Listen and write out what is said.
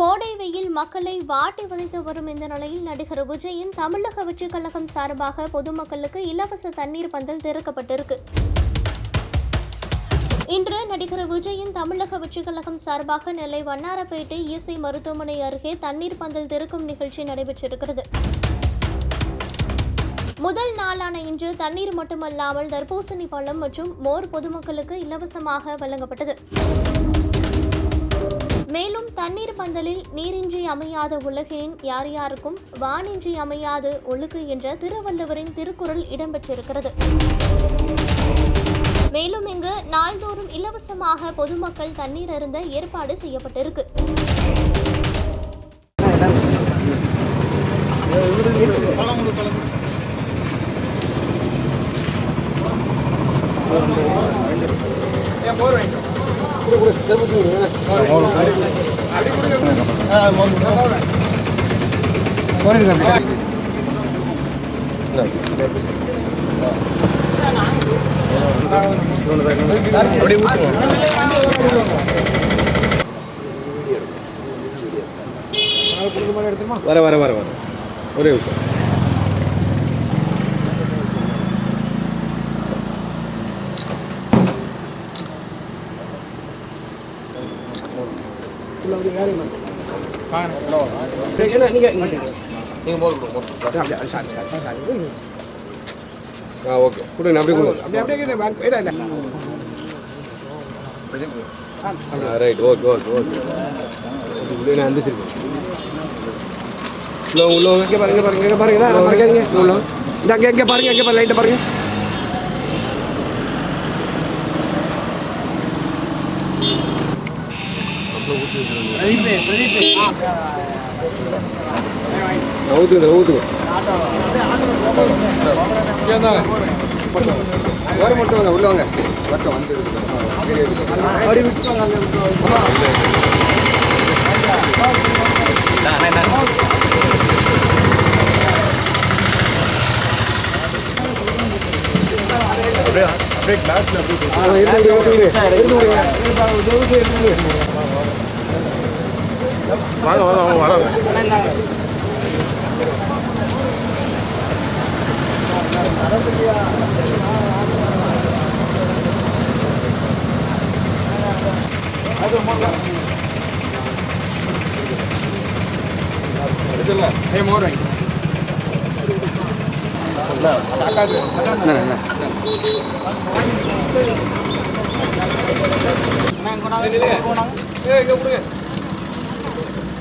கோடை வெயில் மக்களை வாட்டி வதைத்து வரும் இந்த நிலையில் நடிகர் விஜயின் தமிழக வெற்றிக் கழகம் சார்பாக பொதுமக்களுக்கு இலவச தண்ணீர் பந்தல் திறக்கப்பட்டிருக்கு. இன்று நடிகர் விஜயின் தமிழக வெற்றிக் கழகம் சார்பாக நெல்லை வண்ணாரப்பேட்டை இஎஸ்ஐ மருத்துவமனை அருகே தண்ணீர் பந்தல் திறக்கும் நிகழ்ச்சி நடைபெற்றிருக்கிறது. முதல் நாளான இன்று தண்ணீர் மட்டுமல்லாமல் தர்பூசணி பழம் மற்றும் மோர் பொதுமக்களுக்கு இலவசமாக வழங்கப்பட்டது. மேலும் தண்ணீர் பந்தலில் நீரின்றி அமையாத உலகின் யார் யாருக்கும் வானின்றி அமையாது ஒழுக்கு என்ற திருவள்ளுவரின் திருக்குறள் இடம்பெற்றிருக்கிறது. மேலும் இங்கு நாள்தோறும் இலவசமாக பொதுமக்கள் தண்ணீர் அருந்த ஏற்பாடு செய்யப்பட்டிருக்கு. வர வர வர வர. ஒரே விஷயம் ஆ ஓகே கொடுங்க அப்படியே கொடுங்க ரைட் ஓகே ஓகே ஓகே இப்படியே நான் எந்திரிச்சிருக்கேன் உள்ள உள்ள இங்கே பாருங்க பாருங்க இங்கே பாருங்க பாருங்க பாருங்க உள்ள இந்த அங்கே இங்கே பாருங்க இங்கே பாருங்க லைட்டை பாருங்க ஊற்றுங்க ஊற்றுங்க வர மட்டும் வாங்க உள்ள வாங்க வட்டம் வந்து அப்படியே கிளாஸ்ல அப்படியே வாங்க வாங்க வாங்க வராங்க. என்ன என்ன?